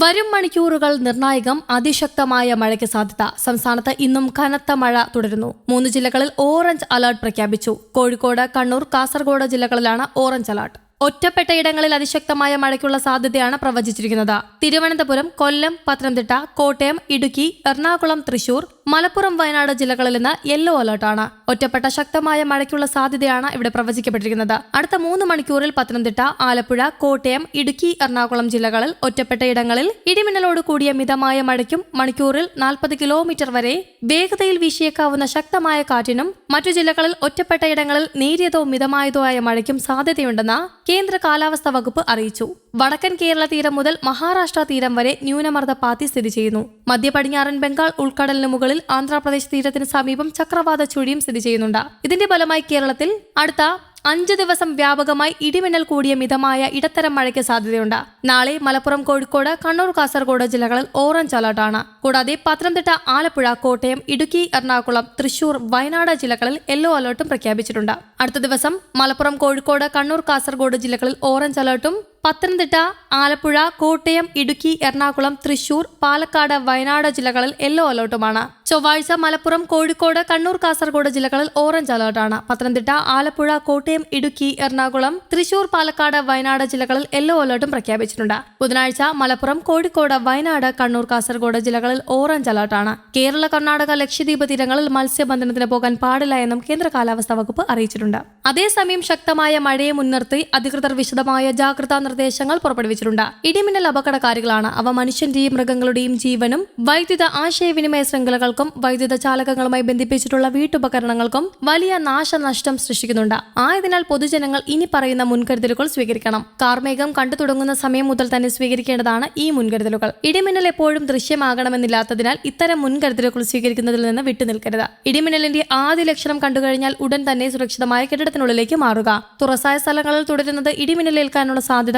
വരും മണിക്കൂറുകൾ നിർണായകം അതിശക്തമായ മഴയ്ക്ക് സാധ്യത. സംസ്ഥാനത്ത് ഇന്നും കനത്ത മഴ തുടരുന്നു. മൂന്ന് ജില്ലകളിൽ ഓറഞ്ച് അലർട്ട് പ്രഖ്യാപിച്ചു. കോഴിക്കോട് കണ്ണൂർ കാസർഗോഡ് ജില്ലകളിലാണ് ഓറഞ്ച് അലർട്ട്. ഒറ്റപ്പെട്ട ഇടങ്ങളിൽ അതിശക്തമായ മഴയ്ക്കുള്ള സാധ്യതയാണ് പ്രവചിച്ചിരിക്കുന്നത്. തിരുവനന്തപുരം കൊല്ലം പത്തനംതിട്ട കോട്ടയം ഇടുക്കി എറണാകുളം തൃശൂർ മലപ്പുറം വയനാട് ജില്ലകളിൽ നിന്ന് യെല്ലോ അലർട്ടാണ് ഒറ്റപ്പെട്ട ശക്തമായ മഴയ്ക്കുള്ള സാധ്യതയാണ് ഇവിടെ പ്രവചിക്കപ്പെട്ടിരിക്കുന്നത്. അടുത്ത മൂന്ന് മണിക്കൂറിൽ പത്തനംതിട്ട ആലപ്പുഴ കോട്ടയം ഇടുക്കി എറണാകുളം ജില്ലകളിൽ ഒറ്റപ്പെട്ട ഇടങ്ങളിൽ ഇടിമിന്നലോട് കൂടിയ മിതമായ മഴയ്ക്കും മണിക്കൂറിൽ നാൽപ്പത് കിലോമീറ്റർ വരെ വേഗതയിൽ വീശിയേക്കാവുന്ന ശക്തമായ കാറ്റിനും മറ്റു ജില്ലകളിൽ ഒറ്റപ്പെട്ട ഇടങ്ങളിൽ നേരിയതോ മിതമായതോ ആയ മഴയ്ക്കും സാധ്യതയുണ്ടെന്ന് കേന്ദ്ര കാലാവസ്ഥാ വകുപ്പ് അറിയിച്ചു. വടക്കൻ കേരള തീരം മുതൽ മഹാരാഷ്ട്ര തീരം വരെ ന്യൂനമർദ്ദ പാത്തി സ്ഥിതി ചെയ്യുന്നു. മധ്യ പടിഞ്ഞാറൻ ബംഗാൾ ഉൾക്കടലിന് മുകളിൽ ആന്ധ്രാപ്രദേശ് തീരത്തിന് സമീപം ചക്രവാത ചുഴിയും സ്ഥിതി ചെയ്യുന്നുണ്ട്. ഇതിന്റെ ഫലമായി കേരളത്തിൽ അടുത്ത അഞ്ച് ദിവസം വ്യാപകമായി ഇടിമിന്നൽ കൂടിയ മിതമായ ഇടത്തരം മഴയ്ക്ക് സാധ്യതയുണ്ട്. നാളെ മലപ്പുറം കോഴിക്കോട് കണ്ണൂർ കാസർഗോഡ് ജില്ലകളിൽ ഓറഞ്ച് അലർട്ടാണ് കൂടാതെ പത്തനംതിട്ട ആലപ്പുഴ കോട്ടയം ഇടുക്കി എറണാകുളം തൃശൂർ വയനാട് ജില്ലകളിൽ യെല്ലോ അലർട്ടും പ്രഖ്യാപിച്ചിട്ടുണ്ട്. അടുത്ത ദിവസം മലപ്പുറം കോഴിക്കോട് കണ്ണൂർ കാസർഗോഡ് ജില്ലകളിൽ ഓറഞ്ച് അലർട്ടും പത്തനംതിട്ട ആലപ്പുഴ കോട്ടയം ഇടുക്കി എറണാകുളം തൃശൂർ പാലക്കാട് വയനാട് ജില്ലകളിൽ യെല്ലോ അലർട്ടുമാണ്. ചൊവ്വാഴ്ച മലപ്പുറം കോഴിക്കോട് കണ്ണൂർ കാസർഗോഡ് ജില്ലകളിൽ ഓറഞ്ച് അലർട്ടാണ്. പത്തനംതിട്ട ആലപ്പുഴ കോട്ടയം ഇടുക്കി എറണാകുളം തൃശൂർ പാലക്കാട് വയനാട് ജില്ലകളിൽ യെല്ലോ അലർട്ടും പ്രഖ്യാപിച്ചിട്ടുണ്ട്. ബുധനാഴ്ച മലപ്പുറം കോഴിക്കോട് വയനാട് കണ്ണൂർ കാസർഗോഡ് ജില്ലകളിൽ ഓറഞ്ച് അലർട്ടാണ്. കേരള കർണാടക ലക്ഷദ്വീപ് തീരങ്ങളിൽ മത്സ്യബന്ധനത്തിന് പോകാൻ പാടില്ല എന്നും കേന്ദ്ര കാലാവസ്ഥാ വകുപ്പ് അറിയിച്ചിട്ടുണ്ട്. അതേസമയം ശക്തമായ മഴയെ മുൻനിർത്തി അധികൃതർ വിശദമായ ജാഗ്രതാ നിർദ്ദേശങ്ങൾ പുറപ്പെടുവിച്ചിട്ടുണ്ട്. ഇടിമിന്നൽ അപകടകാരികളാണ് അവ മനുഷ്യന്റെയും മൃഗങ്ങളുടെയും ജീവനും വൈദ്യുത ആശയവിനിമയ ശൃംഖലകൾക്കും വൈദ്യുത ചാലകങ്ങളുമായി ബന്ധിപ്പിച്ചിട്ടുള്ള വീട്ടുപകരണങ്ങൾക്കും വലിയ നാശനഷ്ടം സൃഷ്ടിക്കുന്നുണ്ട്. ആയതിനാൽ പൊതുജനങ്ങൾ ഇനി പറയുന്ന മുൻകരുതലുകൾ സ്വീകരിക്കണം. കാർമേഘം കണ്ടു തുടങ്ങുന്ന സമയം മുതൽ തന്നെ സ്വീകരിക്കേണ്ടതാണ് ഈ മുൻകരുതലുകൾ. ഇടിമിന്നൽ എപ്പോഴും ദൃശ്യമാകണമെന്നില്ലാത്തതിനാൽ ഇത്തരം മുൻകരുതലുകൾ സ്വീകരിക്കുന്നതിൽ നിന്ന് വിട്ടുനിൽക്കരുത്. ഇടിമിന്നലിന്റെ ആദ്യ ലക്ഷണം കണ്ടുകഴിഞ്ഞാൽ ഉടൻ തന്നെ സുരക്ഷിതമായ കെട്ടിടത്തിനുള്ളിലേക്ക് മാറുക. തുറസായ സ്ഥലങ്ങളിൽ തുടരുന്നത് ഇടിമിന്നലേൽക്കാനുള്ള സാധ്യത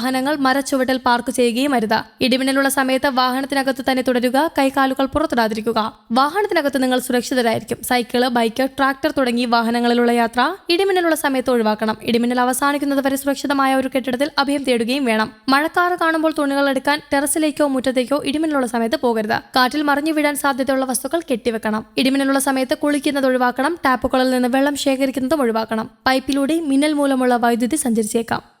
വാഹനങ്ങൾ മരച്ചുവട്ടിൽ പാർക്ക് ചെയ്യുകയും അരുത്. ഇടിമിന്നലുള്ള സമയത്ത് വാഹനത്തിനകത്ത് തന്നെ തുടരുക കൈകാലുകൾ പുറത്തിടാതിരിക്കുക. വാഹനത്തിനകത്ത് നിങ്ങൾ സുരക്ഷിതരായിരിക്കും. സൈക്കിൾ ബൈക്ക് ട്രാക്ടർ തുടങ്ങി വാഹനങ്ങളിലുള്ള യാത്ര ഇടിമിന്നലുള്ള സമയത്ത് ഒഴിവാക്കണം. ഇടിമിന്നൽ അവസാനിക്കുന്നത് വരെ സുരക്ഷിതമായ ഒരു കെട്ടിടത്തിൽ അഭയം തേടുകയും വേണം. മഴക്കാറ് കാണുമ്പോൾ തുണികൾ എടുക്കാൻ ടെറസിലേക്കോ മുറ്റത്തേക്കോ ഇടിമിന്നലുള്ള സമയത്ത് പോകരുത്. കാറ്റിൽ മറിഞ്ഞു വീഴാൻ സാധ്യതയുള്ള വസ്തുക്കൾ കെട്ടിവെക്കണം. ഇടിമിന്നലുള്ള സമയത്ത് കുളിക്കുന്നത് ഒഴിവാക്കണം. ടാപ്പുകളിൽ നിന്ന് വെള്ളം ശേഖരിക്കുന്നതും ഒഴിവാക്കണം. പൈപ്പിലൂടെ മിന്നൽ മൂലമുള്ള വൈദ്യുതി സഞ്ചരിച്ചേക്കാം.